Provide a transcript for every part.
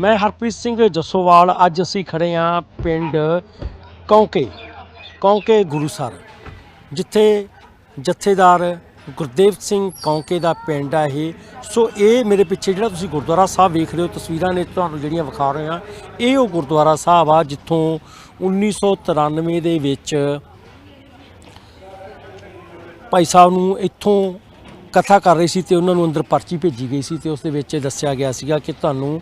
ਮੈਂ ਹਰਪ੍ਰੀਤ ਸਿੰਘ ਜੱਸੋਵਾਲ, ਅੱਜ ਅਸੀਂ ਖੜੇ ਹਾਂ ਪਿੰਡ ਕੌਂਕੇ ਕੌਂਕੇ ਗੁਰੂਸਰ ਜਿੱਥੇ ਜਥੇਦਾਰ ਗੁਰਦੇਵ ਸਿੰਘ ਕੌਂਕੇ ਦਾ ਪਿੰਡ ਆ ਇਹ। ਸੋ ਇਹ ਮੇਰੇ ਪਿੱਛੇ ਜਿਹੜਾ ਤੁਸੀਂ ਗੁਰਦੁਆਰਾ ਸਾਹਿਬ ਵੇਖ ਰਹੇ ਹੋ, ਤਸਵੀਰਾਂ ਨੇ ਤੁਹਾਨੂੰ ਜਿਹੜੀਆਂ ਵਿਖਾ ਰਹੇ ਹਾਂ, ਇਹ ਉਹ ਗੁਰਦੁਆਰਾ ਸਾਹਿਬ ਆ, ਜਿੱਥੋਂ 1993 ਦੇ ਵਿੱਚ ਭਾਈ ਸਾਹਿਬ ਨੂੰ ਇੱਥੋਂ ਕਥਾ ਕਰ ਰਹੇ ਸੀ ਤੇ ਉਹਨਾਂ ਨੂੰ ਅੰਦਰ ਪਰਚੀ ਭੇਜੀ ਗਈ ਸੀ ਤੇ ਉਸ ਦੇ ਵਿੱਚ ਦੱਸਿਆ ਗਿਆ ਸੀਗਾ ਕਿ ਤੁਹਾਨੂੰ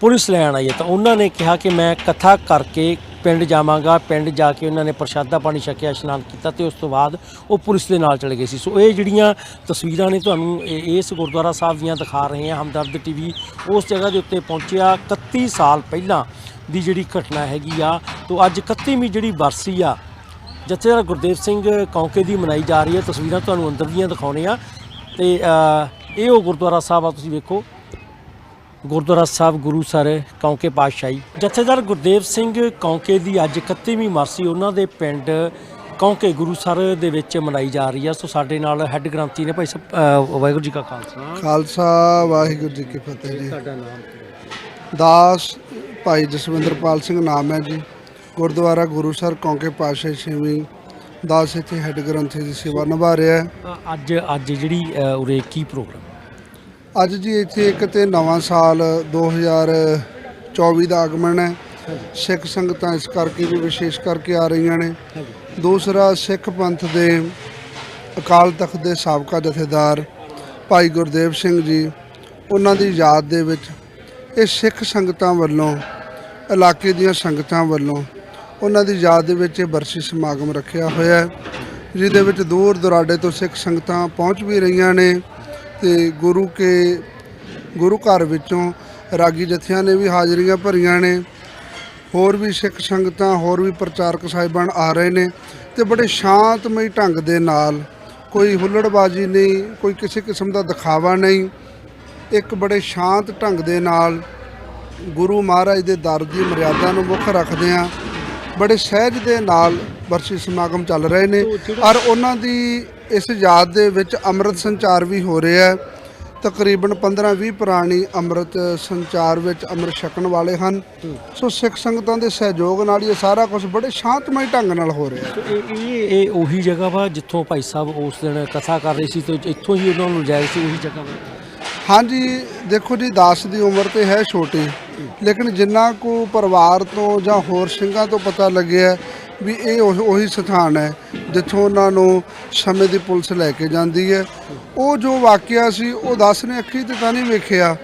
ਪੁਲਿਸ ਲੈਣ ਆਈ ਹੈ ਤਾਂ ਉਹਨਾਂ ਨੇ ਕਿਹਾ ਕਿ ਮੈਂ ਕਥਾ ਕਰਕੇ ਪਿੰਡ ਜਾਵਾਂਗਾ। ਪਿੰਡ ਜਾ ਕੇ ਉਹਨਾਂ ਨੇ ਪ੍ਰਸ਼ਾਦਾ ਪਾਣੀ ਛਕਿਆ, ਇਸ਼ਨਾਨ ਕੀਤਾ ਤੇ ਉਸ ਤੋਂ ਬਾਅਦ ਉਹ ਪੁਲਿਸ ਦੇ ਨਾਲ ਚਲੇ ਗਏ ਸੀ। ਸੋ ਇਹ ਜਿਹੜੀਆਂ ਤਸਵੀਰਾਂ ਨੇ ਤੁਹਾਨੂੰ ਇਹ- ਇਸ ਗੁਰਦੁਆਰਾ ਸਾਹਿਬ ਦੀਆਂ ਦਿਖਾ ਰਹੇ ਹਾਂ। ਹਮਦਰਦ ਟੀਵੀ ਉਸ ਜਗ੍ਹਾ ਦੇ ਉੱਤੇ ਪਹੁੰਚਿਆ। 31 ਸਾਲ ਪਹਿਲਾਂ ਦੀ ਜਿਹੜੀ ਘਟਨਾ ਹੈਗੀ ਆ, ਤੋਂ ਅੱਜ 31ਵੀਂ ਜਿਹੜੀ ਬਰਸੀ ਆ ਜਥੇਦਾਰ ਗੁਰਦੇਵ ਸਿੰਘ ਕੌਂਕੇ ਦੀ ਮਨਾਈ ਜਾ ਰਹੀ ਹੈ। ਤਸਵੀਰਾਂ ਤੁਹਾਨੂੰ ਅੰਦਰ ਦੀਆਂ ਦਿਖਾਉਣੇ ਆ ਤੇ ਇਹ ਉਹ ਗੁਰਦੁਆਰਾ ਸਾਹਿਬ ਆ, ਤੁਸੀਂ ਵੇਖੋ। ਗੁਰਦੁਆਰਾ ਸਾਹਿਬ ਗੁਰੂ ਸਰ ਕੌਂਕੇ ਪਾਤਸ਼ਾਹੀ। ਜਥੇਦਾਰ ਗੁਰਦੇਵ ਸਿੰਘ ਕੌਂਕੇ ਦੀ ਅੱਜ 31ਵੀਂ ਮਰਸੀ ਉਹਨਾਂ ਦੇ ਪਿੰਡ ਕੌਂਕੇ ਗੁਰੂ ਸਰ ਦੇ ਵਿੱਚ ਮਨਾਈ ਜਾ ਰਹੀ ਆ। ਸੋ ਸਾਡੇ ਨਾਲ ਹੈੱਡ ਗ੍ਰੰਥੀ ਨੇ ਭਾਈ ਸਾਹਿਬ ਅ, ਵਾਹਿਗੁਰੂ ਜੀ ਕਾ ਖਾਲਸਾ। ਖਾਲਸਾ ਵਾਹਿਗੁਰੂ ਜੀ ਕੀ ਫਤਿਹ ਜੀ। ਤੁਹਾਡਾ ਨਾਮ ਦਾਸ ਭਾਈ ਜਸਵਿੰਦਰਪਾਲ ਸਿੰਘ ਨਾਮ ਹੈ ਜੀ। ਗੁਰਦੁਆਰਾ ਗੁਰੂਸਰ ਕੌਂਕੇ ਪਾਤਸ਼ਾਹੀ ਛੇਵੀਂ। ਦਾਸ ਇੱਥੇ ਹੈੱਡ ਗ੍ਰੰਥੀ ਦੀ ਸੇਵਾ ਨਿਭਾ ਰਿਹਾ ਹੈ। ਅੱਜ ਅੱਜ ਜਿਹੜੀ ਅ, ਉਰੇ ਕੀ ਪ੍ਰੋਗਰਾਮ? ਅੱਜ ਜੀ ਇੱਥੇ ਇੱਕ ਤੇ ਨਵਾਂ ਸਾਲ 2024 ਦਾ ਆਗਮਨ ਹੈ। ਸਿੱਖ ਸੰਗਤਾਂ ਇਸ ਕਰਕੇ ਵੀ ਵਿਸ਼ੇਸ਼ ਕਰਕੇ ਆ ਰਹੀਆਂ ਨੇ। ਦੂਸਰਾ, ਸਿੱਖ ਪੰਥ ਦੇ ਅਕਾਲ ਤਖਤ ਦੇ ਸਾਬਕਾ ਜਥੇਦਾਰ ਭਾਈ ਗੁਰਦੇਵ ਸਿੰਘ ਜੀ, ਉਹਨਾਂ ਦੀ ਯਾਦ ਦੇ ਵਿੱਚ ਇਹ ਸਿੱਖ ਸੰਗਤਾਂ ਵੱਲੋਂ, ਇਲਾਕੇ ਦੀਆਂ ਸੰਗਤਾਂ ਵੱਲੋਂ ਉਹਨਾਂ ਦੀ ਯਾਦ ਦੇ ਵਿੱਚ ਇਹ ਬਰਸੀ ਸਮਾਗਮ ਰੱਖਿਆ ਹੋਇਆ ਹੈ। ਜਿਹਦੇ ਵਿੱਚ ਦੂਰ ਦੁਰਾਡੇ ਤੋਂ ਸਿੱਖ ਸੰਗਤਾਂ ਪਹੁੰਚ ਵੀ ਰਹੀਆਂ ਨੇ। ਤੇ ਗੁਰੂ ਕੇ ਗੁਰੂ ਘਰ ਵਿੱਚੋਂ ਰਾਗੀ ਜਥਿਆਂ ਨੇ ਵੀ ਹਾਜ਼ਰੀਆਂ ਭਰੀਆਂ ਨੇ। ਹੋਰ ਵੀ ਸਿੱਖ ਸੰਗਤਾਂ ਹੋਰ ਵੀ ਪ੍ਰਚਾਰਕ ਸਾਹਿਬਾਨ ਆ ਰਹੇ ਨੇ ਤੇ ਬੜੇ ਸ਼ਾਂਤਮਈ ਢੰਗ ਦੇ ਨਾਲ ਕੋਈ ਹੁੱਲੜਬਾਜ਼ੀ ਨਹੀਂ ਕੋਈ ਕਿਸੇ ਕਿਸਮ ਦਾ ਦਿਖਾਵਾ ਨਹੀਂ। ਇੱਕ ਬੜੇ ਸ਼ਾਂਤ ਢੰਗ ਦੇ ਨਾਲ ਗੁਰੂ ਮਹਾਰਾਜ ਦੇ ਦਰ ਦੀ ਮਰਿਆਦਾ ਨੂੰ ਮੁੱਖ ਰੱਖਦੇ ਆ ਬੜੇ ਸਹਿਜ ਦੇ ਨਾਲ ਵਰਸੀ ਸਮਾਗਮ ਚੱਲ ਰਹੇ ਨੇ। ਔਰ ਉਹਨਾਂ ਦੀ ਇਸ ਯਾਦ ਦੇ ਵਿੱਚ ਅੰਮ੍ਰਿਤ ਸੰਚਾਰ ਵੀ ਹੋ ਰਿਹਾ ਹੈ। ਤਕਰੀਬਨ 15-20 ਪ੍ਰਾਣੀ ਅੰਮ੍ਰਿਤ ਸੰਚਾਰ ਵਿੱਚ ਅੰਮ੍ਰਿਤ ਛਕਣ ਵਾਲੇ ਹਨ। ਸੋ ਸਿੱਖ ਸੰਗਤਾਂ ਦੇ ਸਹਿਯੋਗ ਨਾਲ ਇਹ ਸਾਰਾ ਕੁਝ ਬੜੇ ਸ਼ਾਂਤਮਈ ਢੰਗ ਨਾਲ ਹੋ ਰਿਹਾ ਹੈ। ਇਹ ਇਹ ਉਹੀ ਜਗ੍ਹਾ ਵਾ ਜਿੱਥੋਂ ਭਾਈ ਸਾਹਿਬ ਉਸ ਦਿਨ ਕਥਾ ਕਰ ਰਹੇ ਸੀ ਤੇ ਇੱਥੋਂ ਹੀ ਉਹਨਾਂ ਨੂੰ ਜਾਇ ਸੀ ਉਹੀ ਜਗ੍ਹਾ ਵਾ। ਹਾਂਜੀ ਦੇਖੋ ਜੀ ਦਾਸ ਦੀ ਉਮਰ ਤੇ ਹੈ ਛੋਟੀ। ਲੇਕਿਨ ਜਿੰਨਾ ਕੋ ਪਰਿਵਾਰ ਤੋਂ ਜਾਂ ਹੋਰ ਸਿੰਘਾਂ ਤੋਂ ਪਤਾ ਲੱਗਿਆ ਵੀ ਇਹ ਉਹ- ਉਹੀ ਸਥਾਨ ਹੈ ਜਿੱਥੋਂ ਉਹਨਾਂ ਨੂੰ ਸਮੇਂ ਦੀ ਪੁਲਿਸ ਲੈ ਕੇ ਜਾਂਦੀ ਹੈ। ਉਹ ਜੋ ਵਾਕਿਆ ਸੀ ਉਹ ਦਾਸ ਨੇ ਅੱਖੀ ਤੇ ਤਾਂ ਨਹੀਂ ਵੇਖਿਆ।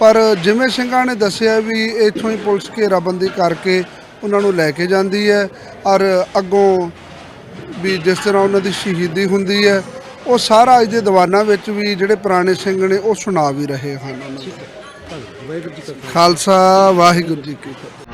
ਪਰ ਜਿਵੇਂ ਸਿੰਘਾਂ ਨੇ ਦੱਸਿਆ ਵੀ ਇੱਥੋਂ ਹੀ ਪੁਲਿਸ ਘੇਰਾਬੰਦੀ ਕਰਕੇ ਉਹਨਾਂ ਨੂੰ ਲੈ ਕੇ ਜਾਂਦੀ ਹੈ ਔਰ ਅੱਗੋਂ ਵੀ ਜਿਸ ਤਰ੍ਹਾਂ ਉਹਨਾਂ ਦੀ ਸ਼ਹੀਦੀ ਹੁੰਦੀ ਹੈ ਉਹ ਸਾਰਾ ਅੱਜ ਦੇ ਦੀਵਾਨਾਂ ਵਿੱਚ ਵੀ ਜਿਹੜੇ ਪੁਰਾਣੇ ਸਿੰਘ ਨੇ ਉਹ ਸੁਣਾ ਵੀ ਰਹੇ ਹਨ। ਉਹਨਾਂ ਨੂੰ। ਵਾਹਿਗੁਰੂ ਜੀ ਕਾ ਖਾਲਸਾ। ਖਾਲਸਾ ਵਾਹਿਗੁਰੂ ਜੀ ਕੀ ਫਤਿਹ।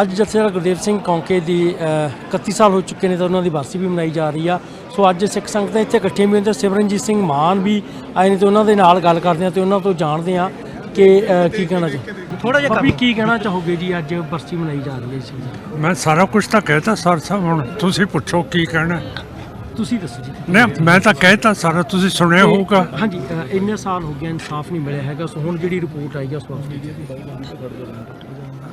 ਅੱਜ ਜਥੇਦਾਰ ਗੁਰਦੇਵ ਸਿੰਘ ਕੌਂਕੇ ਦੀ ਅ, 31 ਸਾਲ ਹੋ ਚੁੱਕੇ ਨੇ ਤਾਂ ਉਹਨਾਂ ਦੀ ਬਰਸੀ ਵੀ ਮਨਾਈ ਜਾ ਰਹੀ ਆ। ਸੋ ਅੱਜ ਸਿੱਖ ਸੰਗਤਾਂ ਇੱਥੇ ਇਕੱਠੀਆਂ ਵੀ ਹੋਈਆਂ ਤੇ ਸਿਮਰਨਜੀਤ ਸਿੰਘ ਮਾਨ ਵੀ ਆਏ ਨੇ ਤੇ ਉਹਨਾਂ ਦੇ ਨਾਲ ਗੱਲ ਕਰਦੇ ਆ ਤੇ ਉਹਨਾਂ ਤੋਂ ਜਾਣਦੇ ਆ ਕਿ ਕੀ ਕਹਿਣਾ ਚਾਹ ਥੋੜਾ ਜਿਹਾ ਵੀ ਕੀ ਕਹਿਣਾ ਚਾਹੋਗੇ ਜੀ ਅੱਜ ਬਰਸੀ ਮਨਾਈ ਜਾ ਰਹੀ ਹੈ ਮੈਂ ਸਾਰਾ ਕੁਝ ਤਾਂ ਕਹਿਤਾ ਸਰ ਸਾਹਿਬ ਹੁਣ ਤੁਸੀਂ ਪੁੱਛੋ ਕੀ ਕਹਿਣਾ। ਤੁਸੀਂ ਦੱਸੋ ਜੀ। ਨਹੀਂ ਮੈਂ ਤਾਂ ਕਹਿਤਾ ਸਾਰਾ ਤੁਸੀਂ ਸੁਣਿਆ ਹੋਊਗਾ। ਹਾਂਜੀ ਇੰਨੇ ਸਾਲ ਹੋ ਗਏ ਇਨਸਾਫ ਨਹੀਂ ਮਿਲਿਆ ਹੈਗਾ ਸੋ ਹੁਣ ਜਿਹੜੀ ਰਿਪੋਰਟ ਆਈ ਹੈ ਉਸ ਵਾਸਤੇ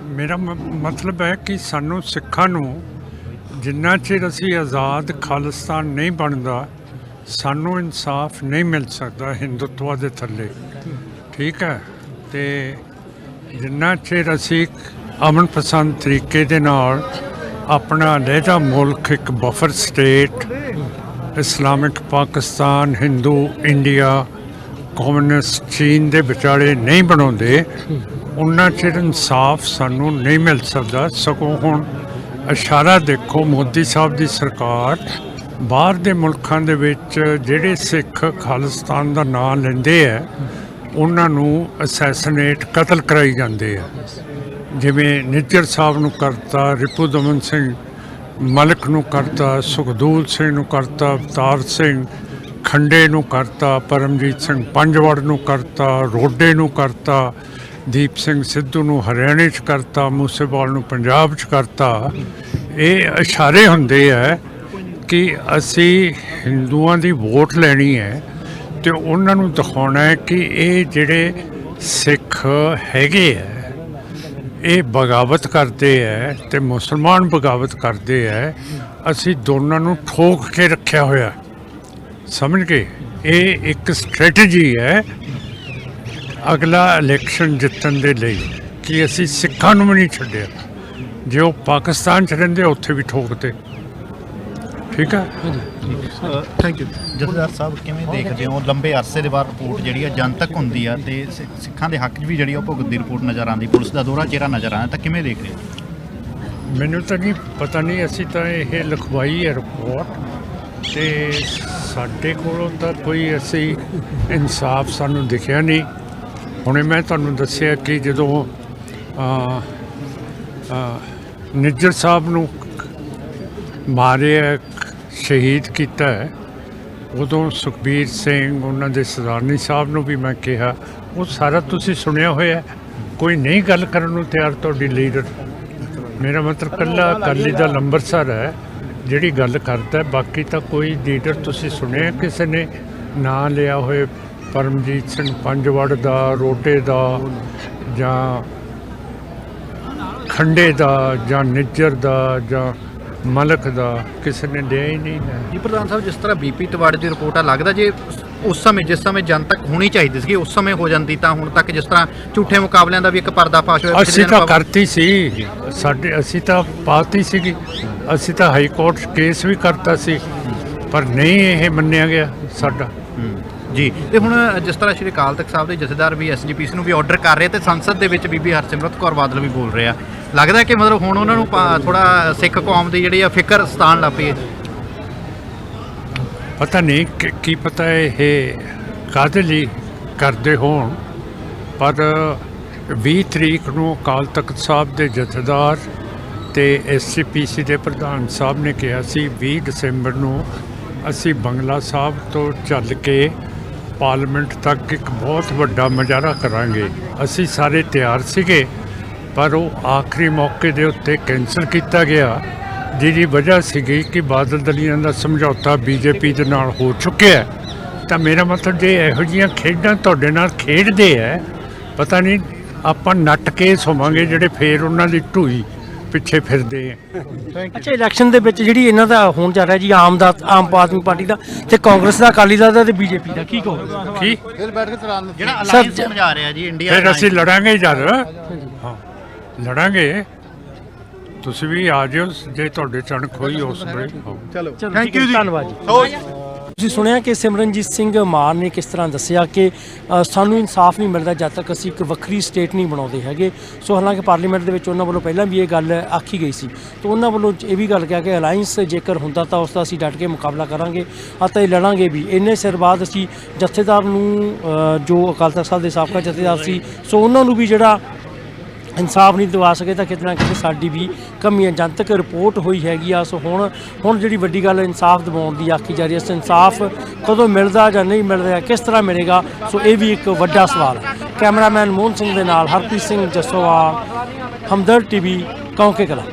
ਮੇਰਾ ਮ- ਮਤਲਬ ਹੈ ਕਿ ਸਾਨੂੰ ਸਿੱਖਾਂ ਨੂੰ ਜਿੰਨਾ ਚਿਰ ਅਸੀਂ ਆਜ਼ਾਦ ਖਾਲਿਸਤਾਨ ਨਹੀਂ ਬਣਦਾ, ਸਾਨੂੰ ਇਨਸਾਫ ਨਹੀਂ ਮਿਲ ਸਕਦਾ ਹਿੰਦੂਤਵਾ ਦੇ ਥੱਲੇ। ਠੀਕ ਹੈ? ਤੇ ਜਿੰਨਾ ਚਿਰ ਅਸੀਂ ਅਮਨ ਪਸੰਦ ਤਰੀਕੇ ਦੇ ਨਾਲ ਆਪਣਾ ਲਹਿਜਾ ਮੁਲਕ, ਇੱਕ buffer state, Islamic Pakistan, Hindu, India, communist, ਚੀਨ ਦੇ ਵਿਚਾਲੇ ਨਹੀਂ ਬਣਾਉਂਦੇ ਉਹਨਾਂ ਚਿਰ ਇਨਸਾਫ ਸਾਨੂੰ ਨਹੀਂ ਮਿਲ ਸਕਦਾ। ਸਗੋਂ ਹੁਣ ਇਸ਼ਾਰਾ ਦੇਖੋ, ਮੋਦੀ ਸਾਹਿਬ ਦੀ ਸਰਕਾਰ ਬਾਹਰ ਦੇ ਮੁਲਕਾਂ ਦੇ ਵਿੱਚ ਜਿਹੜੇ ਸਿੱਖ ਖਾਲਿਸਤਾਨ ਦਾ ਨਾਮ ਲੈਂਦੇ ਆ, ਉਹਨਾਂ ਨੂੰ ਅਸੈਸੀਨੇਟ, ਕਤਲ ਕਰਾਈ ਜਾਂਦੇ ਆ। ਜਿਵੇਂ ਨਿੱਜਰ ਸਾਹਿਬ ਨੂੰ ਕਰਤਾ, ਰਿਪੂ ਦਮਨ ਸਿੰਘ ਮਲਕ ਨੂੰ ਕਰਤਾ, ਸੁਖਦੂਲ ਸਿੰਘ ਨੂੰ ਕਰਤਾ, ਅਵਤਾਰ ਸਿੰਘ ਖੰਡੇ ਨੂੰ ਕਰਤਾ, ਪਰਮਜੀਤ ਸਿੰਘ ਪੰਜਵੜ ਨੂੰ ਕਰਤਾ, ਰੋਡੇ ਨੂੰ ਕਰਤਾ ਦੀਪ ਸਿੰਘ ਸਿੱਧੂ ਨੂੰ ਹਰਿਆਣੇ 'ਚ ਕਰਤਾ, ਮੂਸੇਵਾਲ ਨੂੰ ਪੰਜਾਬ 'ਚ ਕਰਤਾ। ਇਹ ਇਸ਼ਾਰੇ ਹੁੰਦੇ ਆ ਕਿ ਅਸੀਂ ਹਿੰਦੂਆਂ ਦੀ ਵੋਟ ਲੈਣੀ ਹੈ ਤੇ ਉਹਨਾਂ ਨੂੰ ਦਿਖਾਉਣਾ ਹੈ ਕਿ ਇਹ ਜਿਹੜੇ ਸਿੱਖ ਹੈਗੇ ਆ, ਇਹ ਬਗਾਵਤ ਕਰਦੇ ਹੈ ਤੇ ਮੁਸਲਮਾਨ ਬਗਾਵਤ ਕਰਦੇ ਹੈ ਅਸੀਂ ਦੋਨਾਂ ਨੂੰ ਠੋਕ ਕੇ ਰੱਖਿਆ ਹੋਇਆ। ਸਮਝ ਗਏ? ਇਹ ਇੱਕ ਸਟ੍ਰੈਟਜੀ ਹੈ ਅਗਲਾ ਇਲੈਕਸ਼ਨ ਜਿੱਤਣ ਦੇ ਲਈ ਕਿ ਅਸੀਂ ਸਿੱਖਾਂ ਨੂੰ ਵੀ ਨਹੀਂ ਛੱਡਿਆ। ਜੇ ਉਹ ਪਾਕਿਸਤਾਨ ਚ ਰਹਿੰਦੇ ਉੱਥੇ ਵੀ ਠੋਕਦੇ ਠੀਕ ਹੈ। ਥੈਂਕ ਯੂ ਜਥੇਦਾਰ ਸਾਹਿਬ ਕਿਵੇਂ ਦੇਖਦੇ ਹੋ? ਲੰਬੇ ਅਰਸੇ ਦੇ ਬਾਅਦ ਰਿਪੋਰਟ ਜਿਹੜੀ ਆ ਜਨਤਕ ਹੁੰਦੀ ਆ ਤੇ ਸਿ- ਸਿੱਖਾਂ ਦੇ ਹੱਕ 'ਚ ਵੀ ਜਿਹੜੀ ਆ ਉਹ ਭੁਗਤ ਦੀ ਰਿਪੋਰਟ ਨਜ਼ਰ ਆਉਂਦੀ ਪੁਲਿਸ ਦਾ ਦੋਹਰਾ ਚਿਹਰਾ ਨਜ਼ਰ ਆਉਂਦਾ ਤਾਂ ਕਿਵੇਂ ਦੇਖਦੇ ਹੋ? ਮੈਨੂੰ ਤਾਂ ਨਹੀਂ ਪਤਾ ਨਹੀਂ ਅਸੀਂ ਤਾਂ ਇਹ ਲਿਖਵਾਈ ਹੈ ਰਿਪੋਰਟ ਤੇ ਸਾਡੇ ਕੋਲੋਂ ਤਾਂ ਕੋਈ ਅਸੀਂ ਇਨਸਾਫ ਸਾਨੂੰ ਦਿਖਿਆ ਨਹੀਂ। ਹੁਣੇ ਮੈਂ ਤੁਹਾਨੂੰ ਦੱਸਿਆ ਕਿ ਜਦੋਂ ਨਿੱਜਰ ਸਾਹਿਬ ਨੂੰ ਮਾਰਿਆ, ਸ਼ਹੀਦ ਕੀਤਾ ਹੈ ਉਦੋਂ ਸੁਖਬੀਰ ਸਿੰਘ, ਉਹਨਾਂ ਦੇ ਸਰਦਾਰਨੀ ਸਾਹਿਬ ਨੂੰ ਵੀ ਮੈਂ ਕਿਹਾ, ਉਹ ਸਾਰਾ ਤੁਸੀਂ ਸੁਣਿਆ ਹੋਇਆ, ਕੋਈ ਨਹੀਂ ਗੱਲ ਕਰਨ ਨੂੰ ਤਿਆਰ ਤੁਹਾਡੀ ਲੀਡਰ। ਮੇਰਾ ਮਤਲਬ ਕੱਲਾ ਅਕਾਲੀ ਦਾ ਲੰਬਰਸਰ ਹੈ, ਜਿਹੜੀ ਗੱਲ ਕਰਦਾ, ਬਾਕੀ ਤਾਂ ਕੋਈ ਲੀਡਰ ਤੁਸੀਂ ਸੁਣਿਆ ਕਿਸੇ ਨੇ, ਨਾਂ ਲਿਆ ਹੋਏ ਪਰਮਜੀਤ ਸਿੰਘ ਪੰਜਵੜ ਦਾ ਰੋਟੇ ਦਾ ਜਾਂ ਖੰਡੇ ਦਾ ਜਾਂ ਨਿੱਜਰ ਦਾ ਜਾਂ ਮਲਕ ਦਾ ਕਿਸੇ ਨੇ ਲਿਆ ਹੀ ਨਹੀਂ ਹੈ। ਜੀ ਪ੍ਰਧਾਨ ਸਾਹਿਬ ਜਿਸ ਤਰ੍ਹਾਂ ਬੀਪੀ ਤਵਾੜੇ ਦੀ ਰਿਪੋਰਟ ਆ ਲੱਗਦਾ ਜੇ ਉਸ ਸਮੇਂ ਜਿਸ ਸਮੇਂ ਜਨਤਕ ਹੋਣੀ ਚਾਹੀਦੀ ਸੀ ਉਸ ਸਮੇਂ ਹੋ ਜਾਂਦੀ ਤਾਂ ਹੁਣ ਤੱਕ ਜਿਸ ਤਰ੍ਹਾਂ ਝੂਠੇ ਮੁਕਾਬਲਿਆਂ ਦਾ ਵੀ ਇੱਕ ਪਰਦਾਫਾਸ਼ ਹੋਇਆ ਅਸੀਂ ਤਾਂ ਕਰਤੀ ਸੀ। ਸਾਡੇ ਅਸੀਂ ਤਾਂ ਪਾਤੀ ਸੀਗੀ। ਅਸੀਂ ਤਾਂ ਹਾਈ ਕੋਰਟ ਕੇਸ ਵੀ ਕਰਤਾ ਸੀ। ਪਰ ਨਹੀਂ ਇਹ ਮੰਨਿਆ ਗਿਆ ਸਾਡਾ। ਜੀ, ਤੇ ਹੁਣ ਜਿਸ ਤਰ੍ਹਾਂ ਸ਼੍ਰੀ ਅਕਾਲ ਤਖਤ ਸਾਹਿਬ ਦੇ ਜਥੇਦਾਰ ਵੀ ਐਸਜੀਪੀਸੀ ਨੂੰ ਵੀ ਆਰਡਰ ਕਰ ਰਹੇ ਤੇ ਸੰਸਦ ਦੇ ਵਿੱਚ ਬੀਬੀ ਹਰਸਿਮਰਤ ਕੌਰ ਬਾਦਲ ਵੀ ਬੋਲ ਰਹੇ ਆ। ਲੱਗਦਾ ਕਿ ਮਤਲਬ ਹੁਣ ਉਹਨਾਂ ਨੂੰ ਥੋੜਾ ਸਿੱਖ ਕੌਮ ਦੀ ਜਿਹੜੀ ਆ ਫਿਕਰ ਸਤਾਨ ਲੱਗ ਪਈ ਹੈ। ਪਤਾ ਨਹੀਂ ਕੀ ਪਤਾ ਇਹ ਕਾਹਦੇ ਲਈ ਕਰਦੇ ਹੋਣ, ਪਰ 20 ਤਰੀਕ ਨੂੰ ਅਕਾਲ ਤਖਤ ਸਾਹਿਬ ਦੇ ਜਥੇਦਾਰ ਤੇ ਐਸਸੀਪੀਸੀ ਦੇ ਪ੍ਰਧਾਨ ਸਾਹਿਬ ਨੇ ਕਿਹਾ ਸੀ 20 ਦਸੰਬਰ ਨੂੰ ਅਸੀਂ ਬੰਗਲਾ ਸਾਹਿਬ ਤੋਂ ਚੱਲ ਕੇ ਪਾਰਲੀਮੈਂਟ ਤੱਕ ਇੱਕ ਬਹੁਤ ਵੱਡਾ ਮੁਜ਼ਾਹਰਾ ਕਰਾਂਗੇ। ਅਸੀਂ ਸਾਰੇ ਤਿਆਰ ਸੀਗੇ, ਪਰ ਉਹ ਆਖਰੀ ਮੌਕੇ ਦੇ ਉੱਤੇ ਕੈਂਸਲ ਕੀਤਾ ਗਿਆ, ਜਿਹਦੀ ਵਜ੍ਹਾ ਸੀਗੀ ਕਿ ਬਾਦਲ ਦਲੀਆਂ ਦਾ ਸਮਝੌਤਾ ਬੀਜੇਪੀ ਦੇ ਨਾਲ ਹੋ ਚੁੱਕਿਆ ਤਾਂ ਮੇਰਾ ਮਤਲਬ ਜੇ ਇਹੋ ਜੀਆਂ ਖੇਡਾਂ ਤੁਹਾਡੇ ਨਾਲ ਖੇਡਦੇ ਐ ਪਤਾ ਨਹੀਂ ਆਪਾਂ ਨੱਟ ਕੇਸ ਹੋਵਾਂਗੇ ਜਿਹੜੇ ਫੇਰ ਉਹਨਾਂ ਦੀ ਢੂਈ। ਪਿੱਛੇ ਫਿਰਦੇ ਐ ਅੱਛਾ ਇਲੈਕਸ਼ਨ ਦੇ ਵਿੱਚ ਜਿਹੜੀ ਇਹਨਾਂ ਦਾ ਹੋਣ ਜਾ ਰਿਹਾ ਜੀ ਆਮ ਦਾ ਆਮ ਆਦਮੀ ਪਾਰਟੀ ਦਾ ਤੇ ਕਾਂਗਰਸ ਦਾ ਅਕਾਲੀ ਦਲ ਦਾ ਤੇ ਬੀਜੇਪੀ ਦਾ ਕੀ ਕਹੋਗੇ? ਕੀ? ਜਿਹੜਾ ਅਲਾਈਅੰਸ ਸਮਝਾ ਰਿਹਾ ਜੀ ਇੰਡੀਆ ਫਿਰ ਅਸੀਂ ਲੜਾਂਗੇ ਜਦ। ਹਾਂ। ਲੜਾਂਗੇ। ਤੁਸੀਂ ਵੀ ਆ ਜਿਓ ਜੇ ਤੁਹਾਡੇ ਚਣਕ ਹੋਈ ਉਸ ਵੇਲੇ। ਹਾਂ। ਚਲੋ ਥੈਂਕ ਯੂ ਜੀ ਧੰਨਵਾਦ ਜੀ। ਤੁਸੀਂ ਸੁਣਿਆ ਕਿ ਸਿਮਰਨਜੀਤ ਸਿੰਘ ਮਾਨ ਨੇ ਕਿਸ ਤਰ੍ਹਾਂ ਦੱਸਿਆ ਕਿ ਸਾਨੂੰ ਇਨਸਾਫ ਨਹੀਂ ਮਿਲਦਾ ਜਦ ਤੱਕ ਅਸੀਂ ਇੱਕ ਵੱਖਰੀ ਸਟੇਟ ਨਹੀਂ ਬਣਾਉਂਦੇ ਹੈਗੇ। ਸੋ ਹਾਲਾਂਕਿ ਪਾਰਲੀਮੈਂਟ ਦੇ ਵਿੱਚ ਉਹਨਾਂ ਵੱਲੋਂ ਪਹਿਲਾਂ ਵੀ ਇਹ ਗੱਲ ਆਖੀ ਗਈ ਸੀ। ਤੇ ਉਹਨਾਂ ਵੱਲੋਂ ਇਹ ਵੀ ਗੱਲ ਕਿਹਾ ਕਿ ਅਲਾਈਅੰਸ ਜੇਕਰ ਹੁੰਦਾ ਤਾਂ ਉਸ ਦਾ ਅਸੀਂ ਡਟ ਕੇ ਮੁਕਾਬਲਾ ਕਰਾਂਗੇ ਅਤੇ ਲੜਾਂਗੇ ਵੀ। ਇੰਨੇ ਸਿਰ ਬਾਅਦ ਅਸੀਂ ਜਥੇਦਾਰ ਨੂੰ ਜੋ ਅਕਾਲ ਤਖਤ ਸਾਹਿਬ ਦੇ ਸਾਬਕਾ ਜਥੇਦਾਰ ਸੀ, ਸੋ ਉਹਨਾਂ ਨੂੰ ਵੀ ਜਿਹੜਾ ਇਨਸਾਫ ਨਹੀਂ ਦਿਵਾ ਸਕੇ ਤਾਂ ਕਿਤੇ ਨਾ ਕਿਤੇ ਸਾਡੀ ਵੀ ਕਮੀਆਂ ਜਨਤਕ ਰਿਪੋਰਟ ਹੋਈ ਹੈਗੀ ਆ, ਸੋ ਹੁਣ ਹੁਣ ਜਿਹੜੀ ਵੱਡੀ ਗੱਲ ਇਨਸਾਫ ਦਿਵਾਉਣ ਦੀ ਆਖੀ ਜਾ ਰਹੀ ਹੈ, ਸੋ ਇਨਸਾਫ ਕਦੋਂ ਮਿਲਦਾ ਜਾਂ ਨਹੀਂ ਮਿਲਦਾ ਕਿਸ ਤਰ੍ਹਾਂ ਮਿਲੇਗਾ, ਸੋ ਇਹ ਵੀ ਇੱਕ ਵੱਡਾ ਸਵਾਲ ਹੈ। ਕੈਮਰਾਮੈਨ ਮੋਹਨ ਸਿੰਘ ਦੇ ਨਾਲ ਹਰਪ੍ਰੀਤ ਸਿੰਘ ਜਸੋਵਾਲ ਹਮਦਰ ਟੀਵੀ, ਕੌਂਕੇ ਕਲਾ।